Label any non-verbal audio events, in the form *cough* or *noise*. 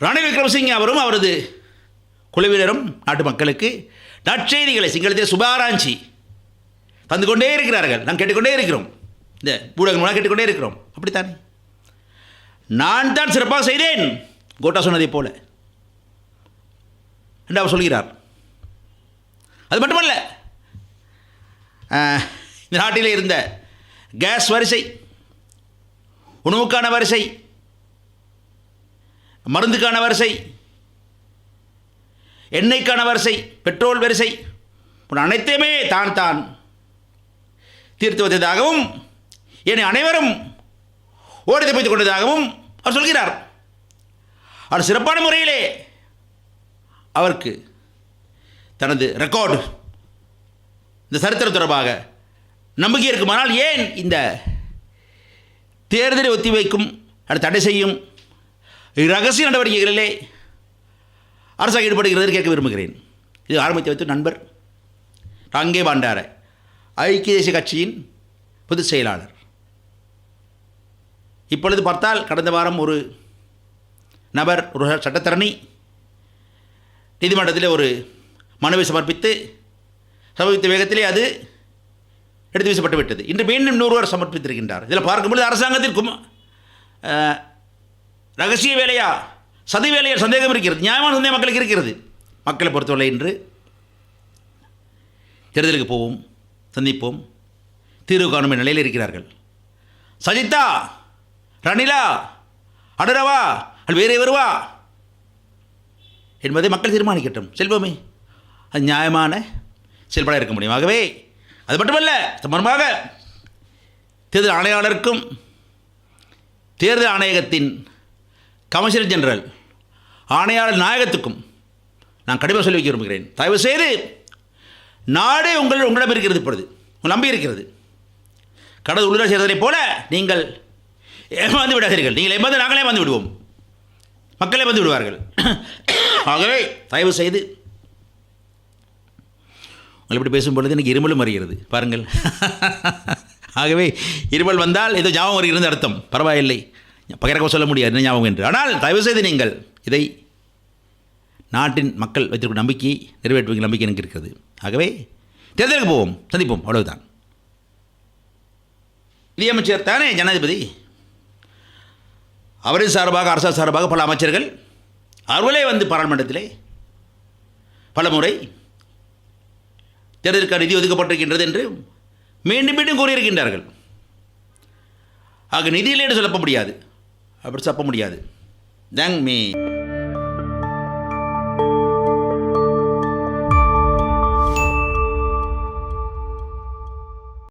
ரணில் விக்ரமசிங்கே அவரும் அவரது குழுவினரும் நாட்டு மக்களுக்கு நற்செய்திகளை சிங்களத்தில் சுபாராஞ்சி தந்து கொண்டே இருக்கிறார்கள். நாம் கேட்டுக்கொண்டே இருக்கிறோம். இந்த ஊடகம் மூலம் கேட்டுக்கொண்டே இருக்கிறோம். அப்படித்தானே? நான் தான் சிறப்பாக செய்தேன். கோட்டா சொன்னதை போல. என்று அவர் சொல்கிறார். அது மட்டுமல்ல இந்த நாட்டிலே இருந்த கேஸ் வரிசை உணவுக்கான வரிசை மருந்துக்கான வரிசை. எண்ணெய்க்கான வரிசை பெட்ரோல் வரிசை. போன்ற அனைத்தையுமே தான் தான். தீர்த்து வந்ததாகவும் என்னை அனைவரும் ஓடி தப்பித்துக் கொண்டதாகவும் அவர் சொல்கிறார். அவர் சிறப்பான முறையிலே அவருக்கு தனது ரெக்கார்டு இந்த சரித்திரம் தொடர்பாக நம்பிக்கை இருக்குமானால் ஏன் இந்த தேர்தலை ஒத்திவைக்கும் அல்லது தடை செய்யும் ரகசிய நடவடிக்கைகளிலே அரசாங்கம் ஈடுபடுகிறது கேட்க விரும்புகிறேன். இது ஆரம்பித்து வைத்த நண்பர் ரங்கே பாண்டார ஐக்கிய தேசிய கட்சியின் பொதுச் செயலாளர். இப்பொழுது பார்த்தால் கடந்த வாரம் ஒரு நபர் ஒரு சட்டத்தரணி நீதிமன்றத்தில் ஒரு மனுவை சமர்ப்பித்து சமர்ப்பித்த வேகத்திலே அது எடுத்து வீசப்பட்டு விட்டது. இன்று மீண்டும் நூறுவர் சமர்ப்பித்திருக்கின்றார். இதில் பார்க்கும்பொழுது அரசாங்கத்திற்கும் ரகசிய வேலையா? சதி வேலையா? சந்தேகம் இருக்கிறது. நியாயமான சந்தேகம் மக்களுக்கு இருக்கிறது. மக்களை பொறுத்தவரை இன்று தேர்தலுக்கு போவோம் சந்திப்போம் தீர்வு காணும் நிலையில் இருக்கிறார்கள். சஜிதா ரணிலா அடரவா அல் வேறே வருவா என்பதை மக்கள் தீர்மானிக்கட்டும். செல்வமே அது நியாயமான செயல்பாடாக இருக்க முடியும். ஆகவே அது மட்டுமல்ல சம்பந்தமாக தேர்தல் ஆணையாளருக்கும் தேர்தல் ஆணையகத்தின் கமிஷனர் ஜெனரல் ஆணையாளர் நாயகத்துக்கும் நான் கடிதம் சொல்லி வைக்க விரும்புகிறேன். தயவு செய்து நாடே உங்கள் உங்களிடம் இருக்கிறது இப்பொழுது. உங்கள் நம்பி இருக்கிறது. கடவுள் உள்ளாட்சி செய்ததைப் போல நீங்கள் ஏமாந்து விடாதீர்கள். நீங்கள் ஏமாந்து நாங்களே ஏமாந்து விடுவோம். மக்களே வந்து விடுவார்கள். *coughs* ஆகவே தயவு செய்து உங்களை இப்படி பேசும்பொழுது எனக்கு இருமலும் வருகிறது. பாருங்கள். *laughs* ஆகவே இருமல் வந்தால் ஏதோ ஜாபம் வருகிறது அர்த்தம். பரவாயில்லை. பகிரங்க சொல்ல முடியாது என்ன ஞாபகம் என்று. ஆனால் தயவு செய்து நீங்கள் இதை நாட்டின் மக்கள் வைத்திருக்கும் நம்பிக்கை நிறைவேற்றுவீங்க நம்பிக்கை எனக்கு இருக்கிறது. ஆகவே தேர்தலுக்கு போவோம் சந்திப்போம் அவ்வளவுதான். நிதியமைச்சர் தானே ஜனாதிபதி? அவரின் சார்பாக அரசு சார்பாக பல அமைச்சர்கள் அவர்களே வந்து பாராளுமன்றத்திலே பல முறை தேர்தலுக்கான நிதி ஒதுக்கப்பட்டிருக்கின்றது என்று மீண்டும் மீண்டும் கூறியிருக்கின்றார்கள். ஆக நிதியிலே என்று சொல்ல முடியாது. அப்படி சப்ப முடியாது. Thank me